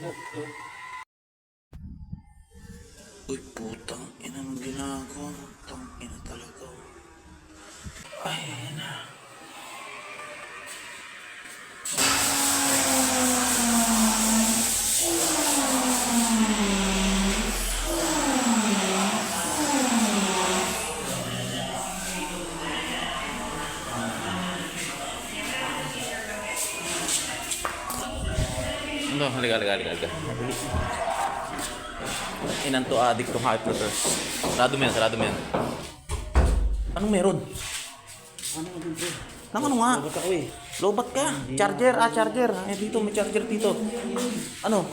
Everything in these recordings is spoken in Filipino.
Uy, putang ina mo ginagawa. Putang ina talaga. Ay, ina. Halika, halika, halika, halika. Inan to addict to hype na to. Sarado mo yan, sarado mo yan. Anong meron? Ano nga pre? Nang ano nga? Ba't ako eh? Lobat ka. Charger, ah, charger. Eh, dito, may charger dito. Ano?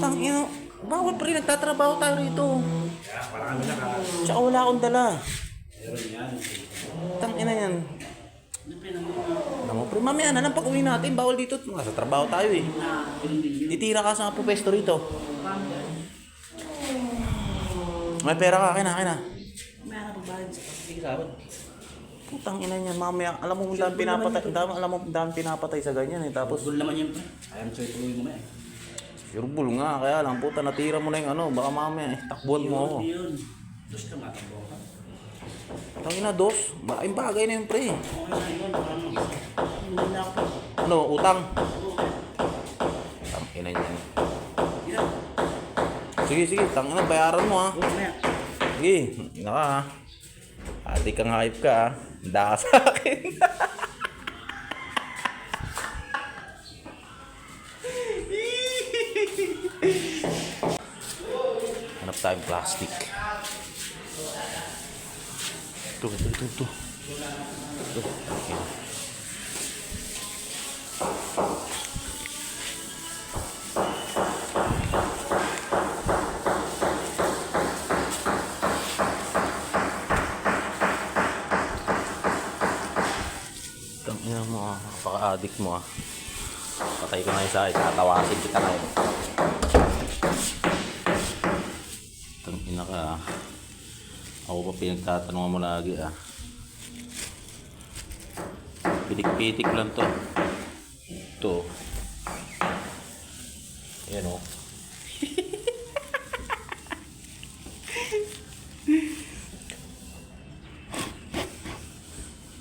Tang ino. Bawal pa rin, nagtatrabaho tayo rito. Tsaka wala akong dala. Tang ina yan. Alam pre, mamaya na lang pag uwi natin, bawal dito. Nasa trabaho tayo eh. Titira ka sa pupesto rito. May pera ka, akin na, akin na. May anak pa ba sa pagkikasabot? Putang ina niyan, mamaya. Alam mo, ang dami pinapatay, dami, alam mo, ang dami pinapatay sa ganyan eh. Tapos, Gul naman yan, pre. Ayaw mo sa'yo tuloy mo na eh. sureball nga, kaya lang, puta, natira mo na yung ano, baka mamaya, eh, takbuhan mo ako. Yun. Tapos ka matakbo ka. Tangina, dos. Malaking bagay na yun, pre. Okay na yun. Parang na. Ano, utang? Tangina niyan. Hindi na. Sige, sige, tangina, bayaran mo ha. Na. Sige, naka ha. Ate kang hype ka ha. Handa ka sa akin. Hanap tayong plastic. Ito, ito, ito, ito. Ito, okay. Napaka-addict mo ah. Patay ka ngayon sa akin, tatawasin kita ngayon. Tangina ka ah. Ako pa pinagtatanungan mo lagi ah. Pitik-pitik lang to. Ito. Ayan oh.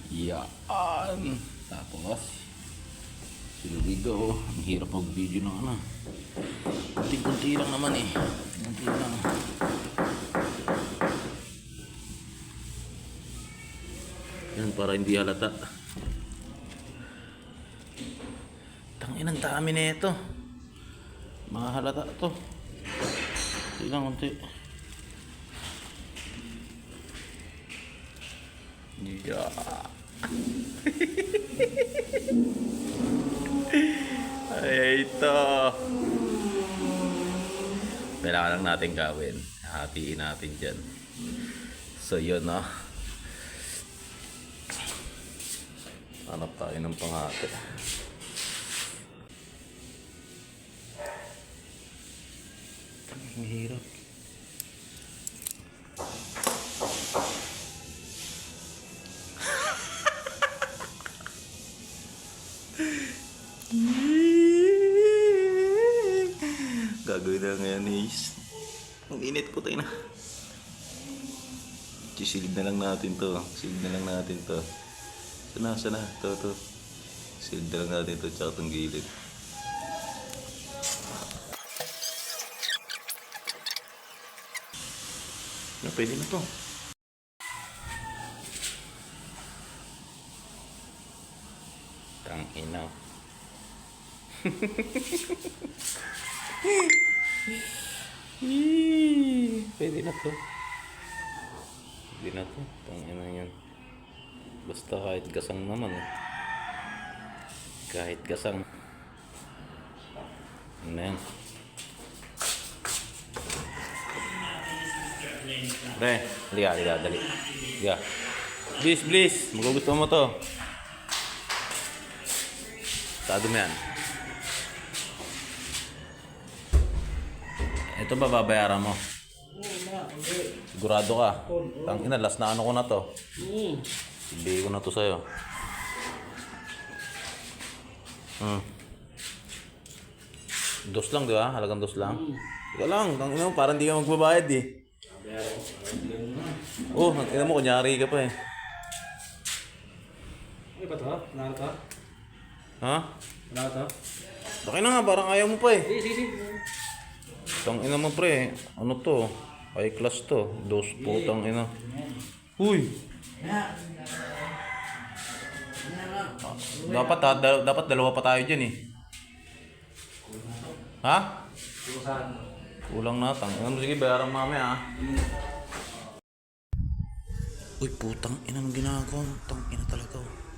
Yan. Tapos, hirap mag-video ng ano. Kunting-kunti lang naman eh. Kunti lang. Yan, para hindi halata. Tangin ang dami na ito. Mga halata to. Kunti lang, kunti. Yeah. Ay, ito. Kailangan lang natin gawin. Hatiin natin dyan. So, yun, no? Hanap tayo ng panghati. Ang hirap. Init po tayo na. Sisilid na lang natin to. Silid na lang natin to. Sana, sana. To, to. Silid na lang natin to tsaka itong gilid. Na, pwede na to. Tang ina. Eee, Pwede na to. Pwede na to. Tangina na yan. Basta kahit gasang naman eh. Kahit gasang. Ano na yan? Pre, halika, halika, dali. Halika. Please, please. Magugustuhan mo to. Sado mo yan. Ito ba babayaran mo? Sigurado ka. Tangina, last na ano ko na to. Ibigay ko na to sa'yo. Hmm. Dos lang, di ba? Halagang dos lang. Ika lang, tang ina mo, parang di ka magbabayad eh. Hindi. Oh, ang ina mo, kunyari ka pa eh. Ano ba to? Wala to? Ha? Wala to? Laki na nga, parang ayaw mo pa eh. Sige, sige, sige. Tang ina mo pre, ano to? High class to. Dos putang ina. Uy! Dapat ha, dal- dapat dalawa pa tayo dyan eh. Ha? Kulang na, tang mo. Sige, bayaran mamaya ha. Uy, putang ina ng ginagawa. Tang ina talaga. oh.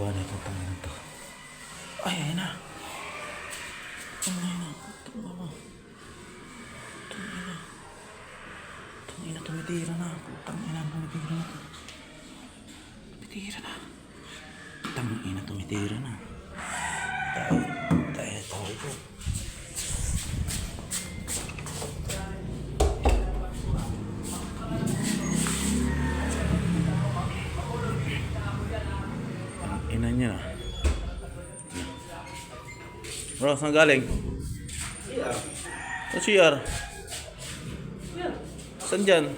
Ginagawa na itong tangin to. Ay, ayun na. Tangin na. Tangin na. Tangin na. Tangin na, tumitira na. Tangin na, tumitira na. Tumitira na. Tangin na, tumitira na. Bro, saan galing? Sa CR. Saan dyan?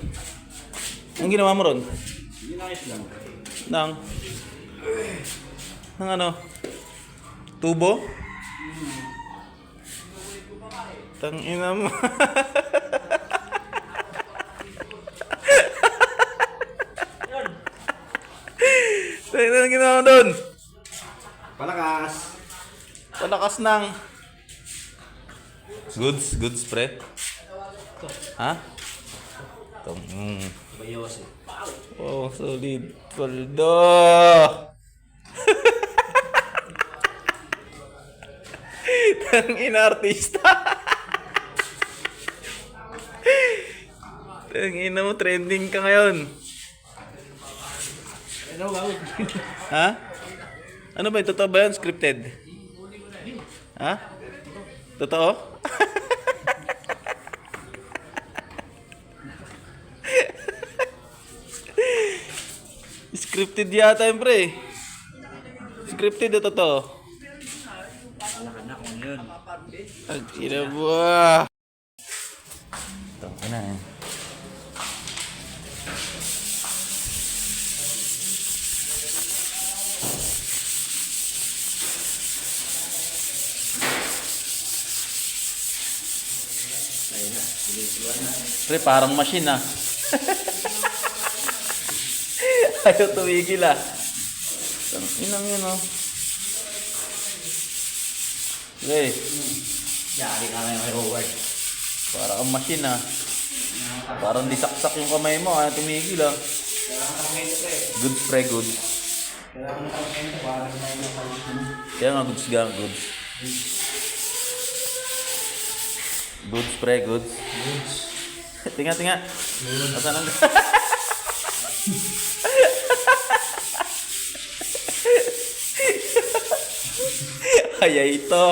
Ang ginawa mo ron? Ginayos lang. Nang? Nang ano? Tubo? Tang ina mo. Tang ina ang ginawa mo doon? Palakas! Palakas ng goods, goods pre. Ha? Ito, mm. Oh, solid. Paldo! Tang ina artista. Tang ina mo, trending ka ngayon. Ano ba? Ha? Ano ba? Totoo ba yun? Scripted? Ha? Totoo? Scripted yata yun, pre. Scripted o totoo? Na kung yun. Ang kinabuha. Ito, na eh. Pre, parang machine ah. Ayaw tumigil ah. Ang inang yun oh. Pre, Yari ka na yung Howard. parang ang machine ah. Parang di saksak yung kamay mo ah. Tumigil ah. Goods pre, mo. Kaya nga goods ga, goods. Goods pre, goods. tinga, tinga. Asan ang... Ay, ay, ito.